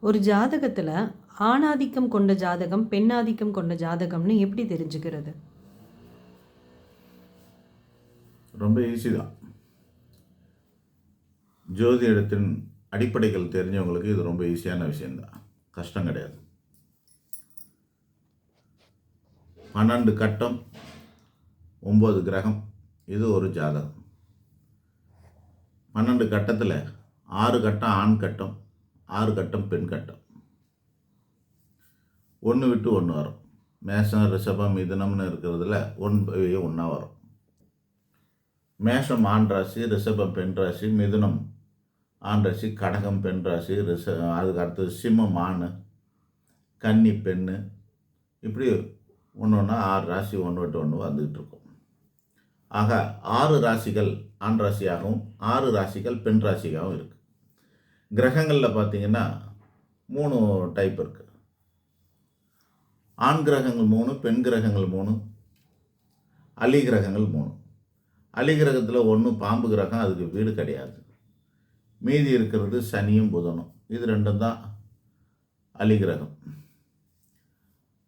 ஒரு ஜாதகத்தில் ஆணாதிக்கம் கொண்ட ஜாதகம் பெண்ணாதிக்கம் கொண்ட ஜாதகம்னு எப்படி தெரிஞ்சுக்கிறது? ரொம்ப ஈஸி தான். ஜோதிடத்தின் அடிப்படைகள் தெரிஞ்சவங்களுக்கு இது ரொம்ப ஈஸியான விஷயம்தான். கஷ்டம் கிடையாது. பன்னெண்டு கட்டம் ஒம்பது கிரகம் இது ஒரு ஜாதகம். பன்னெண்டு கட்டத்தில் ஆறு கட்டம் ஆண் கட்டம் ஆறு கட்டம் பெண் கட்டம். ஒன்று விட்டு ஒன்று வரும். மேஷம் ரிஷபம் மிதுனம்னு இருக்கிறதுல ஒன்று ஒன்றா வரும். மேஷம் ஆண் ராசி ரிஷபம் பெண் ராசி மிதுனம் ஆண் ராசி கடகம் பெண் ராசி ரிஷ அதுக்கு அடுத்தது சிம்மம் ஆண் கன்னி பெண்ணு இப்படி ஒன்று ஒன்றா ஆறு ராசி ஒன்று விட்டு ஒன்று வந்துக்கிட்டு இருக்கும். ஆக ஆறு ராசிகள் ஆண் ராசியாகவும் ஆறு ராசிகள் பெண் ராசியாகவும் இருக்குது கிரகங்களில் பார்த்தீங்கன்னா மூணு டைப் இருக்குது ஆண் கிரகங்கள் மூணு பெண் கிரகங்கள் மூணு அலி கிரகங்கள் மூணு. அலி கிரகத்தில் ஒன்று பாம்பு கிரகம் அதுக்கு வீடு கிடையாது. மீதி இருக்கிறது சனியும் புதனும். இது ரெண்டும் தான் அலி கிரகம்.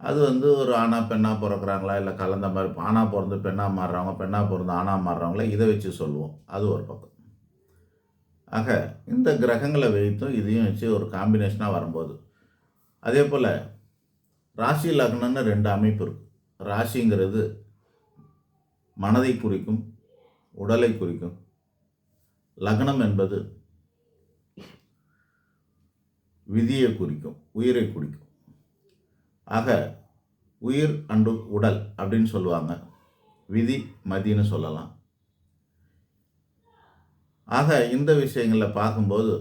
அது வந்து ஒரு ஆணா பெண்ணாக பிறக்கிறாங்களா இல்லை கலந்த மாதிரி ஆணாக பிறந்து பெண்ணாக மாறுறவங்க பெண்ணாக பிறந்து ஆணாக மாறுறவங்களா இதை வச்சு சொல்லுவோம். அது ஒரு பக்கம். ஆக இந்த கிரகங்களை வைத்தும் இதையும் வச்சு ஒரு காம்பினேஷனாக வரும்போது. அதே போல் ராசி லக்னம்னு ரெண்டு அமைப்பு இருக்குது ராசிங்கிறது மனதை குறிக்கும் உடலை குறிக்கும். லக்னம் என்பது விதியை குறிக்கும் உயிரை குறிக்கும். ஆக உயிர் அண்டு உடல் அப்படின்னு சொல்லுவாங்க. விதி மதின்னு சொல்லலாம். ஆக இந்த விஷயங்களில் பார்க்கும்போது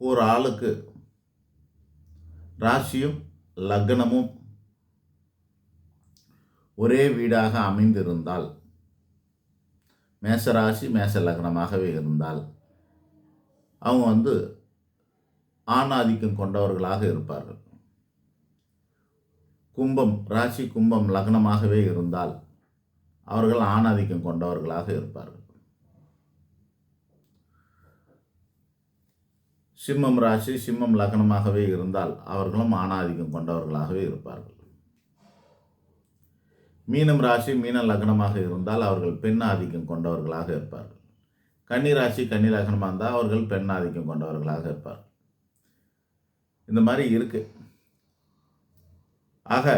ஒரு ஆளுக்கு ராசியும் லக்னமும் ஒரே வீடாக அமைந்திருந்தால் மேசராசி மேச லக்னமாகவே இருந்தால் அவங்க வந்து ஆணாதிக்கம் கொண்டவர்களாக இருப்பார்கள். கும்பம் ராசி கும்பம் லக்னமாகவே இருந்தால் அவர்கள் ஆணாதிக்கம் கொண்டவர்களாக இருப்பார்கள். சிம்மம் ராசி சிம்மம் லக்னமாகவே இருந்தால் அவர்களும் ஆணாதிக்கம் கொண்டவர்களாகவே இருப்பார்கள். மீனம் ராசி மீன லக்னமாக இருந்தால் அவர்கள் பெண் ஆதிக்கம் கொண்டவர்களாக இருப்பார்கள். கன்னி ராசி கன்னி லக்னமாக இருந்தால் அவர்கள் பெண் ஆதிக்கம் கொண்டவர்களாக இருப்பார்கள். இந்த மாதிரி இருக்கு. ஆக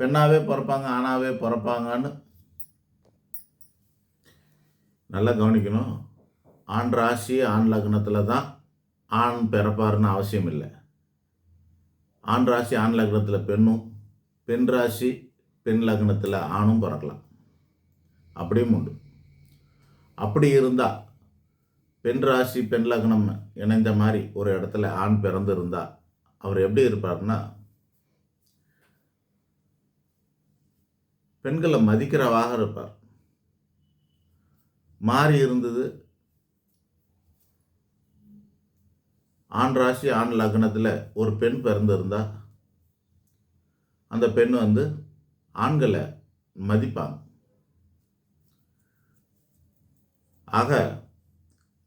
பெண்ணாகவே பிறப்பாங்க ஆணாகவே பிறப்பாங்கன்னு நல்லா கவனிக்கணும். ஆண் ராசி ஆண் லக்னத்தில் தான் ஆண் பிறப்பாருன்னு அவசியம் இல்லை ஆண் ராசி ஆண் லக்னத்தில் பெண்ணும் பெண் ராசி பெண் லக்னத்தில் ஆணும் பிறக்கலாம். அப்படியும் உண்டு. அப்படி இருந்தால் பெண் ராசி பெண் லக்னம் இணைந்த மாதிரி ஒரு இடத்துல ஆண் பிறந்து இருந்தால் அவர் எப்படி இருப்பார்னா பெண்களை மதிக்கிறவாக இருப்பார். மாறி இருந்தது ஆண் ராசி ஆண் லக்னத்தில் ஒரு பெண் பிறந்திருந்தா அந்த பெண் வந்து ஆண்களை மதிப்பாங்க. ஆக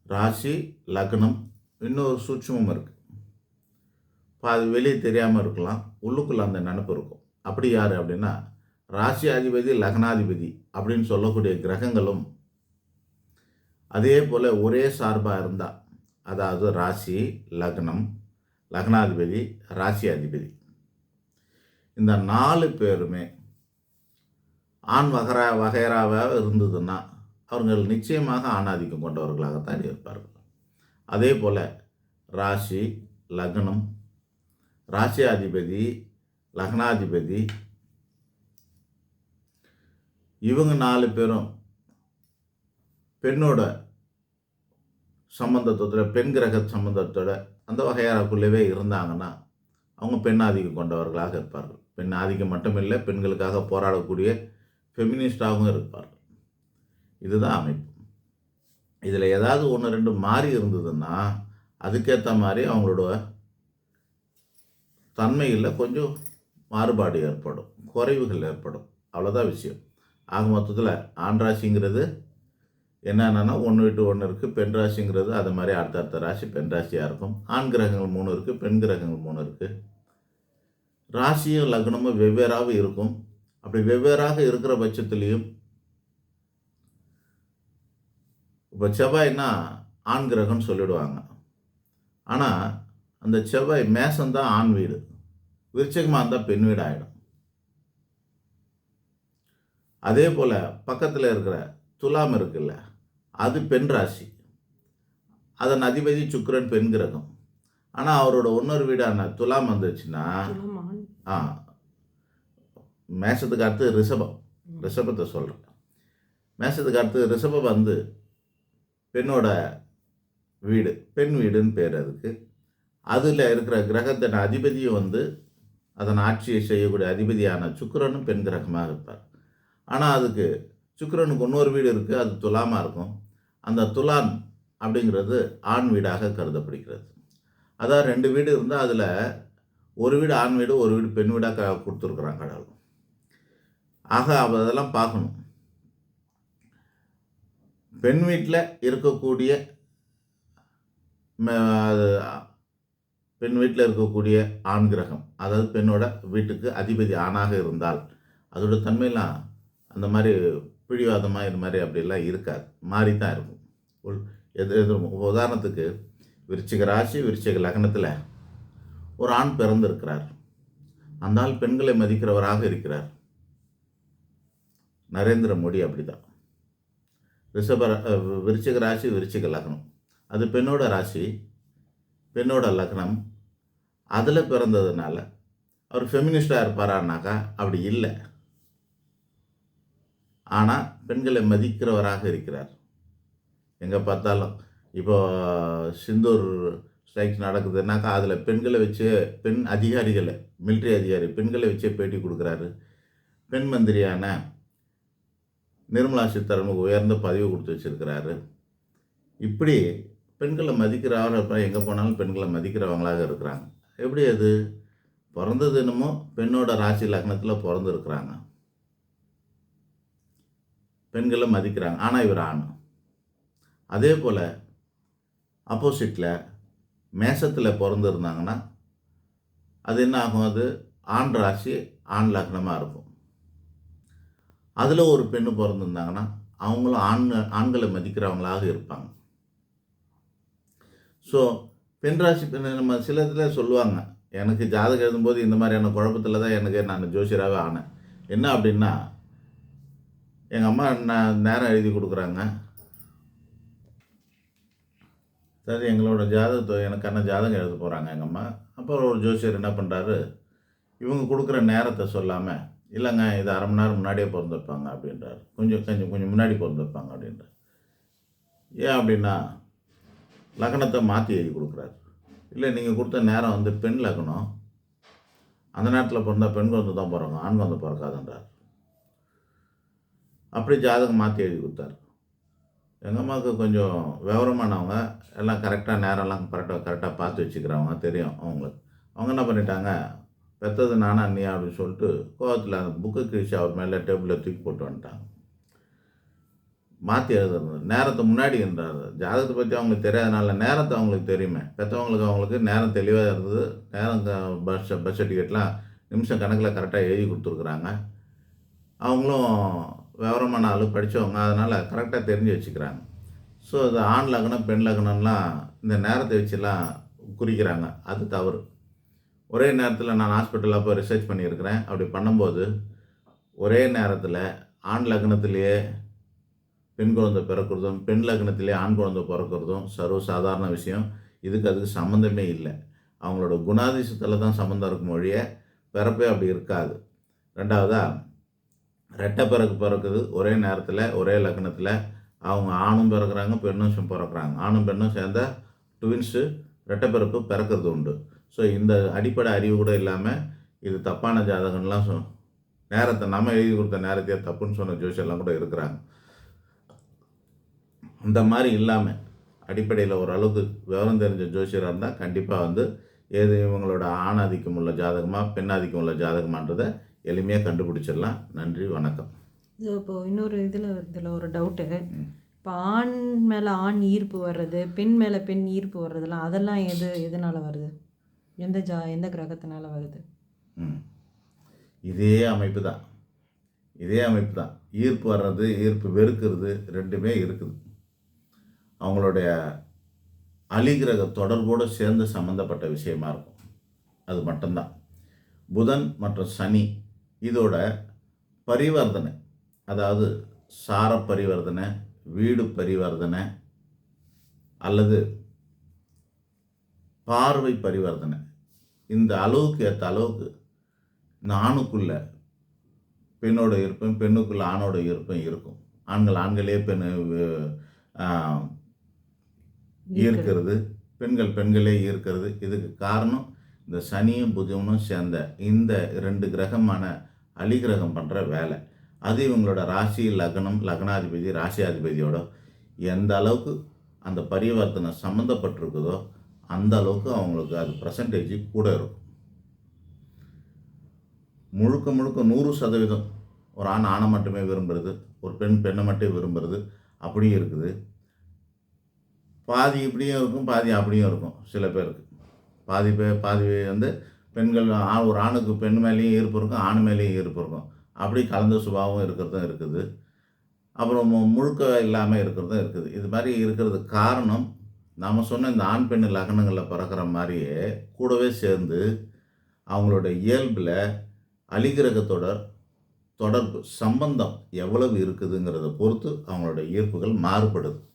ராசி லக்னம் இன்னொரு சூட்சமும் இருக்குது இப்போ அது வெளியே தெரியாமல் இருக்கலாம். உள்ளுக்குள்ளே அந்த நினப்பு இருக்கும். அப்படி யார் அப்படின்னா ராசி அதிபதி லக்னாதிபதி அப்படின்னு சொல்லக்கூடிய கிரகங்களும் அதே போல் ஒரே சார்பாக இருந்தால் அதாவது ராசி லக்னம் லக்னாதிபதி ராசி அதிபதி. இந்த நாலு பேருமே ஆண் வகரா வகைராவாக இருந்ததுன்னா அவர்கள் நிச்சயமாக ஆணாதிக்கம் கொண்டவர்களாகத்தான் இருப்பார்கள். அதே போல் ராசி லக்னம் ராசி அதிபதி லக்னாதிபதி இவங்க நாலு பேரும் பெண்ணோட சம்பந்தத்தோட பெண் கிரக சம்பந்தத்தோட அந்த வகையாரக்குள்ளவே இருந்தாங்கன்னா அவங்க பெண் ஆதிக்கம் கொண்டவர்களாக இருப்பார்கள். பெண் ஆதிக்கம் மட்டுமில்லை பெண்களுக்காக போராடக்கூடிய ஃபெமினிஸ்டாகவும் இருப்பார்கள். இதுதான் அமைப்பு. இதில் ஏதாவது ஒன்று ரெண்டு மாறி இருந்ததுன்னா அதுக்கேற்ற மாதிரி அவங்களோட தன்மையில் கொஞ்சம் மாறுபாடு ஏற்படும். குறைவுகள் ஏற்படும். அவ்வளோதான் விஷயம். ஆக மொத்தத்தில் ஆண்ராசிங்கிறது என்னென்னா ஒன்று விட்டு ஒன்று இருக்குது பெண் ராசிங்கிறது அது மாதிரி அடுத்தடுத்த ராசி பெண் ராசியாக இருக்கும். ஆண் கிரகங்கள் மூணு இருக்குது பெண் கிரகங்கள் மூணு இருக்குது ராசியும் லக்னமும் வெவ்வேறாக இருக்கும். அப்படி வெவ்வேறாக இருக்கிற பட்சத்துலேயும் இப்போ செவ்வாய்னா ஆண் கிரகம்னு சொல்லிடுவாங்க. ஆனால் அந்த செவ்வாய் மேசந்தான் ஆண் வீடு. விருச்சகமாக இருந்தால் பெண் வீடு ஆகிடும் அதே போல் பக்கத்தில் இருக்கிற துலாம் இருக்குல்ல அது பெண் ராசி. அதன் அதிபதி சுக்கிரன் பெண் கிரகம். ஆனால் அவரோட இன்னொரு வீடான துலாம் வந்துச்சுன்னா. ஆ மேஷத்துக்கு அடுத்து ரிஷபம். ரிஷபத்தை சொல்கிறேன் மேஷத்துக்கு அடுத்து ரிஷபம் வந்து பெண்ணோட வீடு பெண் வீடுன்னு பேர் அதுக்கு. அதில் இருக்கிற கிரகத்தின் அதிபதியும் வந்து அதன் ஆட்சியை செய்யக்கூடிய அதிபதியான சுக்கிரனும் பெண் கிரகமாக இருப்பார். ஆனால் அதுக்கு சுக்கிரனுக்கு இன்னொரு வீடு இருக்குது அது துலாமாக இருக்கும். அந்த துலான் அப்படிங்கிறது ஆண் வீடாக கருதப்படுகிறது. அதான் ரெண்டு வீடு இருந்தால் அதில் ஒரு வீடு ஆண் வீடு ஒரு வீடு பெண் வீடாக கொடுத்துருக்குறாங்க கடவுள். ஆக அவ அதெல்லாம் பார்க்கணும். பெண் வீட்டில் இருக்கக்கூடிய அது பெண் வீட்டில் இருக்கக்கூடிய ஆண் கிரகம் அதாவது பெண்ணோட வீட்டுக்கு அதிபதி ஆணாக இருந்தால் அதோட தன்மையெல்லாம் அந்த மாதிரி பிடிவாதமாக இது மாதிரி அப்படிலாம் இருக்காது. மாறி தான் இருக்கும். உள்- எது எது உதாரணத்துக்கு விருச்சிக ராசி விருச்சிக லக்னத்தில் ஒரு ஆண் பிறந்திருக்கிறார். அந்த ஆள் பெண்களை மதிக்கிறவராக இருக்கிறார். நரேந்திர மோடி அப்படிதான். ரிஷப விருச்சிக ராசி விருச்சிக லக்னம். அது பெண்ணோட ராசி பெண்ணோட லக்னம். அதில் பிறந்ததுனால அவர் ஃபெமினிஸ்டாக இருப்பாரானாக்கா அப்படி இல்லை. ஆனால் பெண்களை மதிக்கிறவராக இருக்கிறார். எங்கே பார்த்தாலும் இப்போ சிந்தூர் ஸ்ட்ரைக்ஸ் நடக்குதுன்னாக்கா அதில் பெண்களை வச்சு பெண் அதிகாரிகளை மிலிட்ரி அதிகாரி பெண்களை வச்சே பேட்டி கொடுக்குறாரு. பெண் மந்திரியான நிர்மலா சீதாராமனுக்கு உயர்ந்த பதவி கொடுத்து வச்சிருக்கிறாரு. இப்படி பெண்களை மதிக்கிறவங்க இப்போ எங்கே போனாலும் பெண்களை மதிக்கிறவங்களாக இருக்கிறாங்க. எப்படி அது? பிறந்தது என்னமோ பெண்ணோட ராசி லக்னத்தில் பிறந்திருக்கிறாங்க. பெண்களை மதிக்கிறாங்க. ஆனால் இவர் ஆண். அதே போல் ஆப்போசிட்டில் மேசத்தில் பிறந்திருந்தாங்கன்னா அது என்ன ஆகும்? அது ஆண் ராசி ஆண் லக்னமாக இருக்கும். அதில் ஒரு பெண்ணு பிறந்திருந்தாங்கன்னா அவங்களும் ஆண் ஆண்களை மதிக்கிறவங்களாக இருப்பாங்க. ஸோ பெண் ராசி பெண் நம்ம சில இதில் சொல்லுவாங்க எனக்கு ஜாதகம் எழுதும்போது இந்த மாதிரியான குழப்பத்தில் தான் எனக்கு நான் ஜோசியராகவே ஆனேன். என்ன அப்படின்னா எங்கள் அம்மா நான் நேரம் எழுதி கொடுக்குறாங்க? சரி எங்களோட ஜாதகத்தை எனக்கான ஜாதகம் எழுத போகிறாங்க எங்கள் அம்மா. அப்புறம் ஒரு ஜோசியர் என்ன பண்ணுறாரு இவங்க கொடுக்குற நேரத்தை சொல்லாமல் இல்லைங்க இது அரை மணி நேரம் முன்னாடியே பிறந்திருப்பாங்க அப்படின்றாரு. கொஞ்சம் கொஞ்சம் கொஞ்சம் முன்னாடி பிறந்திருப்பாங்க அப்படின்றார். ஏன் அப்படின்னா லக்னத்தை மாற்றி எழுதி கொடுக்குறாரு. இல்லை நீங்கள் கொடுத்த நேரம் வந்து பெண் லக்னம். அந்த நேரத்தில் பிறந்தா பெண் குழந்தை தான் பிறங்க ஆண் குழந்தை பிறக்காதுன்றார். அப்படியே ஜாதகம் மாற்றி எழுதி கொடுத்தாரு. எங்கள் அம்மாவுக்கு கொஞ்சம் விவரமானவங்க எல்லாம் கரெக்டாக நேரம்லாம் கரெக்டாக கரெக்டாக பார்த்து வச்சுக்கிறவங்க தெரியும் அவங்களுக்கு. அவங்க என்ன பண்ணிட்டாங்க பெற்றது நானா நீ அப்படின்னு சொல்லிட்டு கோவத்தில் அந்த புக்கு கிழிச்சு அவர் மேலே டேபிளில் தூக்கி போட்டு வந்துட்டாங்க. மாற்றி எழுதுறது. நேரத்தை முன்னாடி இருந்தார் ஜாதகத்தை பற்றி அவங்களுக்கு தெரியாதனால நேரத்தை அவங்களுக்கு தெரியுமே. பெற்றவங்களுக்கு அவங்களுக்கு நேரம் தெளிவாக இருந்தது. நேரம் பஸ் பஸ் டிக்கெட்லாம் நிமிஷம் கணக்கில் கரெக்டாக எழுதி கொடுத்துருக்குறாங்க. அவங்களும் விவரமான ஆள் படித்தவங்க அதனால் கரெக்டாக தெரிஞ்சு வச்சுக்கிறாங்க. ஸோ அது ஆண் லக்னம் பெண் லக்னம்லாம் இந்த நேரத்தை வச்சுலாம் குறிக்கிறாங்க. அது தவறு. ஒரே நேரத்தில் நான் ஹாஸ்பிட்டலில் போய் ரிசர்ச் பண்ணியிருக்கிறேன். அப்படி பண்ணும்போது ஒரே நேரத்தில் ஆண் லக்னத்திலேயே பெண் குழந்தை பிறக்கிறதும் பெண் லக்னத்திலே ஆண் குழந்தை பிறக்கிறதும் சர்வ சாதாரண விஷயம். இதுக்கு அதுக்கு சம்மந்தமே இல்லை. அவங்களோட குணாதிசத்தில் தான் சம்மந்தம் இருக்கும் மொழியை பிறப்பே அப்படி இருக்காது. ரெண்டாவதாக ரெட்டை பிறகு பிறக்குது ஒரே நேரத்தில் ஒரே லக்னத்தில். அவங்க ஆணும் பிறக்கிறாங்க பெண்ணும் பிறக்கிறாங்க. ஆணும் பெண்ணும் சேர்ந்தால் ட்வின்ஸு ரெட்டை பிறப்பு பிறக்கிறது உண்டு. ஸோ இந்த அடிப்படை அறிவு கூட இல்லாமல் இது தப்பான ஜாதகம்லாம் சொ நேரத்தை நம்ம எழுதி கொடுத்த நேரத்தையே தப்புன்னு சொன்ன ஜோசியெல்லாம் கூட இருக்கிறாங்க. இந்த மாதிரி இல்லாமல் அடிப்படையில் ஓரளவுக்கு விவரம் தெரிஞ்ச ஜோசியராக இருந்தால் கண்டிப்பாக வந்து ஏது இவங்களோட ஆணாதிக்கம் உள்ள ஜாதகமாக பெண்ணாதிக்கம் உள்ள ஜாதகமான்றதை எளிமையாக கண்டுபிடிச்சிடலாம். நன்றி வணக்கம். இது இப்போ இன்னொரு இதில் இதில் ஒரு டவுட்டு இப்போ ஆண் மேலே ஆண் ஈர்ப்பு வர்றது பெண் மேலே பெண் ஈர்ப்பு வர்றதெல்லாம் அதெல்லாம் எது எதனால் வருது? எந்த ஜா எந்த கிரகத்தினால வருது. இதே அமைப்பு தான். இதே அமைப்பு தான். ஈர்ப்பு வர்றது ஈர்ப்பு வெறுக்கிறது ரெண்டுமே இருக்குது. அவங்களுடைய அலிகிரக தொடர்போடு சேர்ந்து சம்மந்தப்பட்ட விஷயமா இருக்கும். அது மட்டும்தான். புதன் மற்றும் சனி இதோட பரிவர்த்தனை அதாவது சார பரிவர்த்தனை வீடு பரிவர்த்தனை அல்லது பார்வை பரிவர்த்தனை. இந்த அளவுக்கு ஏற்ற அளவுக்கு இந்த ஆணுக்குள்ள பெண்ணோட இருப்பும் பெண்ணுக்குள்ள ஆணோட இருப்பும் இருக்கும். ஆண்கள் ஆண்களே பெண் ஈர்க்கிறது பெண்கள் பெண்களே ஈர்க்கிறது. இதுக்கு காரணம் இந்த சனியும் புதனும் சேர்ந்த இந்த ரெண்டு கிரகமான அலிகிரகம் பண்ணுற வேலை. அது இவங்களோட ராசி லக்னம் லக்னாதிபதி ராசியாதிபதியோட எந்த அளவுக்கு அந்த பரிவர்த்தனை சம்மந்தப்பட்டிருக்குதோ அந்த அளவுக்கு அவங்களுக்கு அது பர்சன்டேஜ் கூட இருக்கும். முழுக்க முழுக்க நூறு சதவீதம் ஒரு ஆண் ஆணை மட்டுமே விரும்புறது ஒரு பெண் பெண்ணை மட்டும் விரும்புறது அப்படியும் இருக்குது. பாதி இப்படியும் இருக்கும் பாதி அப்படியும் இருக்கும் சில பேருக்கு. பாதி பேர் பாதி வந்து பெண்கள் ஆ- ஒரு ஆணுக்கு பெண் மேலேயும் ஈர்ப்பு இருக்கும் ஆண் மேலேயும் ஈர்ப்பு இருக்கும். அப்படி கலந்த சுபாவம் இருக்கிறதும் இருக்குது. அப்புறம் மு- முழுக்க இல்லாமல் இருக்கிறதும் இருக்குது. இது மாதிரி இருக்கிறது காரணம் நாம் சொன்ன இந்த ஆண் பெண் லக்னங்களில் பிறக்கிற மாதிரியே கூடவே சேர்ந்து அவங்களோட இயல்பில் அலிகிரகத்தோட தொடர்பு சம்பந்தம் எவ்வளவு இருக்குதுங்கிறத பொறுத்து அவங்களோட ஈர்ப்புகள் மாறுபடுது.